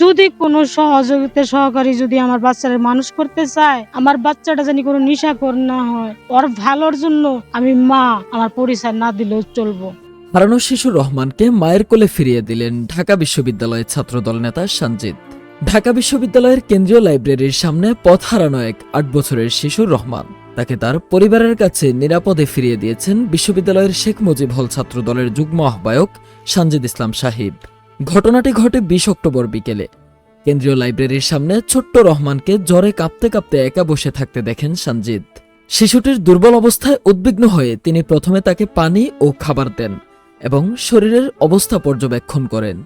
যদি কোনো সহযোগিতা সহকারী যদি আমার বাচ্চারা মানুষ করতে চায়, আমার বাচ্চাটা জানি কোনো নিশাকর না হয়। ওর ভালোর জন্য আমি মা আমার পরিচয় না দিলেও চলবো। হারানো শিশু রহমানকে মায়ের কোলে ফিরিয়ে দিলেন ঢাকা বিশ্ববিদ্যালয়ের ছাত্রদল নেতা সঞ্জিত ঢাকা বিশ্ববিদ্যালয়ের কেন্দ্রীয় লাইব্রেরির সামনে পথ হারানো এক আট বছরের শিশু রহমান। তাকে তার পরিবারের কাছে নিরাপদে ফিরিয়ে দিয়েছেন বিশ্ববিদ্যালয়ের শেখ মুজিব হল ছাত্রদলের যুগ্ম আহ্বায়ক সানজিদ ইসলাম সাহিব। ঘটনাটি ঘটে বিশ অক্টোবর বিকেলে। কেন্দ্রীয় লাইব্রেরির সামনে ছোট্ট রহমানকে জ্বরে কাঁপতে কাঁপতে একা বসে থাকতে দেখেন সঞ্জিত শিশুটির দুর্বল অবস্থায় উদ্বিগ্ন হয়ে তিনি প্রথমে তাকে পানি ও খাবার দেন এবং শরীরের অবস্থা পর্যবেক্ষণ করেন।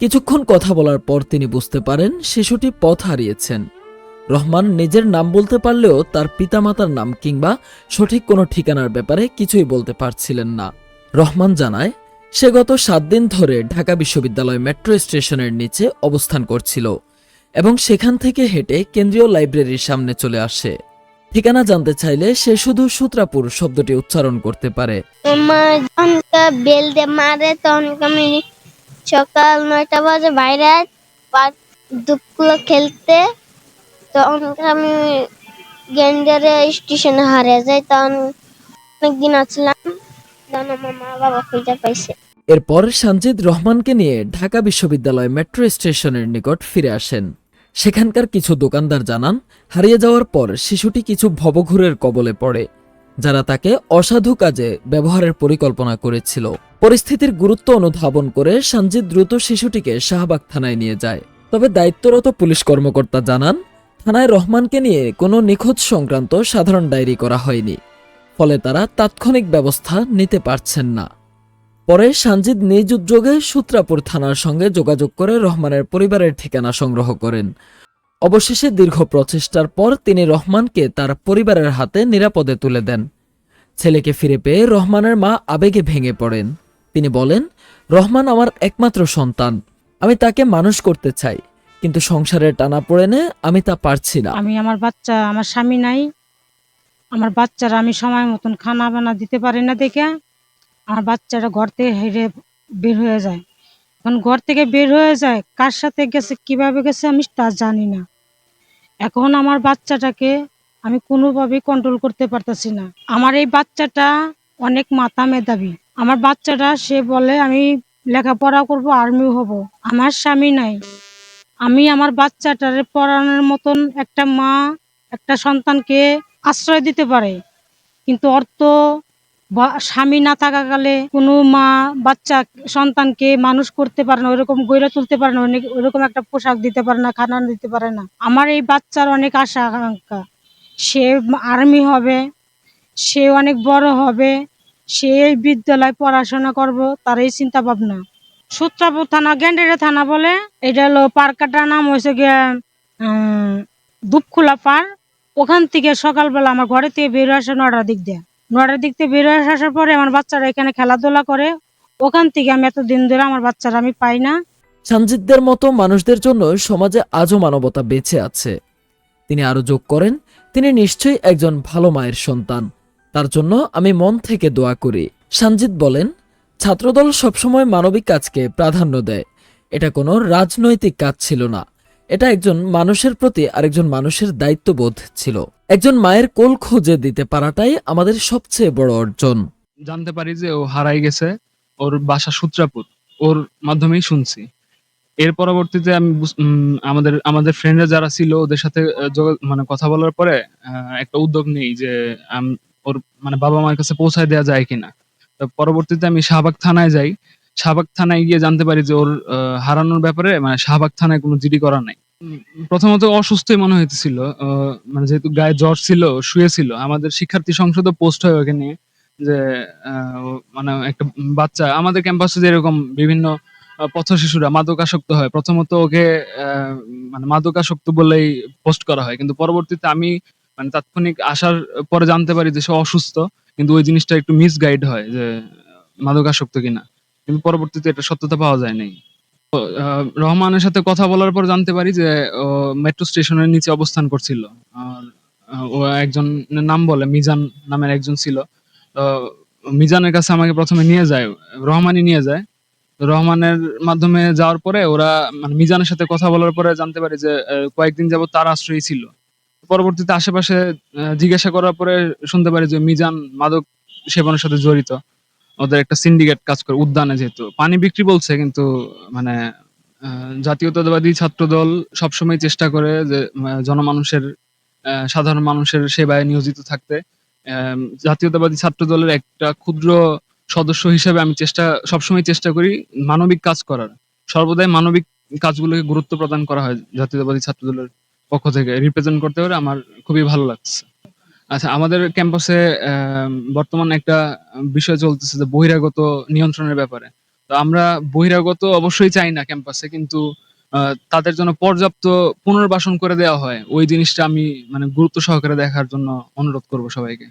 কিছুক্ষণ কথা বলার পর তিনি বুঝতে পারেন শিশুটি পথ হারিয়েছেন। রহমান নিজের নাম বলতে পারলেও তার পিতামাতার নাম কিংবা সঠিক কোনো ঠিকানার ব্যাপারে কিছুই বলতে পারছিলেন না। রহমান জানায় সে গত সাত দিন ধরে ঢাকা বিশ্ববিদ্যালয় মেট্রো স্টেশনের নিচে অবস্থান করছিল এবং সেখান থেকে হেঁটে কেন্দ্রীয় লাইব্রেরির সামনে চলে আসে। ঠিকানা জানতে চাইলে সে শুধু সূত্রাপুর শব্দটি উচ্চারণ করতে পারে। সকাল নয়টা বাজে, বাইরে দুপুর খেলতে। তখন আমি গেন্ডারে স্টেশনে হারিয়ে যাই তখন অনেকদিন আসলাম আমার মা বাবা খুঁজে পাইছে। এরপর সানজিদ রহমানকে নিয়ে ঢাকা বিশ্ববিদ্যালয় মেট্রো স্টেশনের নিকট ফিরে আসেন। সেখানকার কিছু দোকানদার জানান, হারিয়ে যাওয়ার পর শিশুটি কিছু ভবঘুরের কবলে পড়ে, যারা তাকে অসাধু কাজে ব্যবহারের পরিকল্পনা করেছিল। পরিস্থিতির গুরুত্ব অনুধাবন করে সঞ্জিত দ্রুত শিশুটিকে শাহবাগ থানায় নিয়ে যায়। তবে দায়িত্বরত পুলিশ কর্মকর্তা জানান, থানায় রহমানকে নিয়ে কোনো নিখোঁজ সংক্রান্ত সাধারণ ডায়েরি করা হয়নি, ফলে তারা তাৎক্ষণিক ব্যবস্থা নিতে পারছেন না। পরে সানজিদ নিজ উদ্যোগে সূত্রাপুর থানার সঙ্গে যোগাযোগ করে রহমানের পরিবারের ঠিকানা সংগ্রহ করেন। অবশেষে দীর্ঘ প্রচেষ্টার পর তিনি রহমানকে তার পরিবারের হাতে নিরাপদে তুলে দেন। ছেলেকে ফিরে পেয়ে রহমানের মা আবেগে ভেঙে পড়েন। তিনি বলেন, রহমান আমার একমাত্র সন্তান। আমি তাকে মানুষ করতে চাই, কিন্তু সংসারের টানা পড়েনে আমি তা পারছি না। আমি আমার বাচ্চা, আমার স্বামী নাই। আমার বাচ্চারা আমি সময় মতন খানা বানা দিতে পারি না দেখে। আমার বাচ্চারা ঘর থেকে হেরে বের হয়ে যায়। এখন ঘর থেকে বের হয়ে যায়, কার সাথে গেছে, কীভাবে গেছে আমি তা জানি না। এখন আমার বাচ্চাটাকে আমি কোনোভাবেই কন্ট্রোল করতে পারতেছি না। আমার এই বাচ্চাটা অনেক মাথা মেধাবী। আমার বাচ্চাটা, সে বলে, আমি লেখাপড়া করব আর্মি হব। আমার স্বামী নাই। আমি আমার বাচ্চাটার পড়ানোর মতন একটা মা, একটা সন্তানকে আশ্রয় দিতে পারে। কিন্তু অর্থ স্বামী না থাকাকালে কোনো মা, বাচ্চা, সন্তানকে মানুষ করতে পারে না ওইরকম গড়ে তুলতে পারে না, অনেক ওইরকম একটা পোশাক দিতে পারে না, খানা দিতে পারে না। আমার এই বাচ্চার অনেক আশা, আকাঙ্ক্ষা। সে আর্মি হবে, সে অনেক বড় হবে, সে এই বিদ্যালয় পড়াশোনা করব, তার এই চিন্তা ভাবনা সূত্রাপুর থানা গ্যান্ডেরে থানা বলে, এটা হলো পার্কটার নাম হয়েছে গিয়া দুপখোলা পার ওখান থেকে সকালবেলা আমার ঘরে থেকে বের আসে নটার দিক দিয়ে। নটার দিক থেকে বের হয়ে আসার পরে আমার বাচ্চারা এখানে খেলাধুলা করে। ওখান থেকে আমি এতদিন ধরে আমার বাচ্চারা আমি পাই না। সঞ্জিতদের মতো মানুষদের জন্য সমাজে আজও মানবতা বেঁচে আছে। তিনি আরও যোগ করেন, তিনি নিশ্চয়ই একজন ভালো মায়ের সন্তান। তার জন্য আমি মন থেকে দোয়া করি। সঞ্জিত বলেন, ছাত্রদল সবসময় মানবিক কাজকে প্রাধান্য দেয়। এটা কোনো রাজনৈতিক কাজ ছিল না। এটা একজন মানুষের প্রতি আরেকজন মানুষের দায়িত্ববোধ ছিল। একজন মায়ের কোল খুঁজে দিতে পারাটাই আমাদের সবচেয়ে বড় অর্জন। জানতে পারি যে ও হারাই গেছে, ওর বাসা সূত্রাপুর, ওর মাধ্যমেই শুনছি। এর পরবর্তীতে আমি আমাদের আমাদের ফ্রেন্ডরা যারা ছিল, ওদের সাথে মানে কথা বলার পরে একটা উদ্যোগ নেই যে ওর মানে বাবা মার কাছে পৌঁছায় দেওয়া যায় কিনা। তো পরবর্তীতে আমি শাহবাগ থানায় যাই শাহবাগ থানায় গিয়ে জানতে পারি যে ওর হারানোর ব্যাপারে মানে শাহবাগ থানায় কোনো জিডি করা নাই। প্রথমত অসুস্থই মনে হইতেছিল মানে যেহেতু গায়ে জ্বর ছিল শুয়েছিল। আমাদের শিক্ষার্থী সংসদও পোস্ট হয় ওখানে যে আহ, মানে একটা বাচ্চা আমাদের ক্যাম্পাসে যেরকম বিভিন্ন পথ শিশুরা মাদকাসক্ত হয় প্রথমত ওকে মানে মাদকাসক্ত বলেই পোস্ট করা হয়। কিন্তু পরবর্তীতে আমি মানে তাৎক্ষণিক আসার পরে জানতে পারি যে সে অসুস্থ কিন্তু ওই জিনিসটা একটু মিসগাইড হয় যে মাদকাসক্ত কিনা। কিন্তু পরবর্তীতে এটা সত্যতা পাওয়া যায় নাই। রহমানের সাথে কথা বলার পর জানতে পারি যে মেট্রো স্টেশনের নিচে অবস্থান করছিল। আর ও একজন নাম বলে, মিজান নামের একজন ছিল। মিজানের কাছে আমাকে প্রথমে নিয়ে যায়, রহমানই নিয়ে যায়। রহমানের মাধ্যমে যাওয়ার পরে ওরা মানে মিজানের সাথে কথা বলার পরে জানতে পারি যে কয়েকদিন যাবত তার আশ্রয় ছিল। পরবর্তীতে আশেপাশে জিজ্ঞাসা করার পরে শুনতে পারি যে, মিজান মাদক সেবনের সাথে জড়িত। ওদের একটা সিন্ডিকেট কাজ করে উদ্যানে যেহেতু। পানি বিক্রি বলছে, কিন্তু মানে জাতীয়তাবাদী ছাত্র দল সবসময় চেষ্টা করে যে জনমানুষের সাধারণ মানুষের সেবায় নিয়োজিত থাকতে। জাতীয়তাবাদী ছাত্র দলের একটা ক্ষুদ্র সদস্য হিসেবে আমি চেষ্টা, সবসময় চেষ্টা করি মানবিক কাজ করার। সর্বদাই মানবিক কাজগুলোকে গুরুত্ব প্রদান করা হয় জাতীয়তাবাদী ছাত্র দলের পক্ষ থেকে। রিপ্রেজেন্ট করতে পারে আমার খুবই ভালো লাগছে। আচ্ছা আমাদের ক্যাম্পাসে বর্তমানে একটা বিষয় চলতেছে যে বহিরাগত নিয়ন্ত্রণের ব্যাপারে। তো আমরা বহিরাগত অবশ্যই চাই না ক্যাম্পাসে কিন্তু তাদের জন্য পর্যাপ্ত পুনর্বাসন করে দেওয়া হয়। ওই জিনিসটা আমি মানে গুরুত্ব সহকারে দেখার জন্য অনুরোধ করব সবাইকে।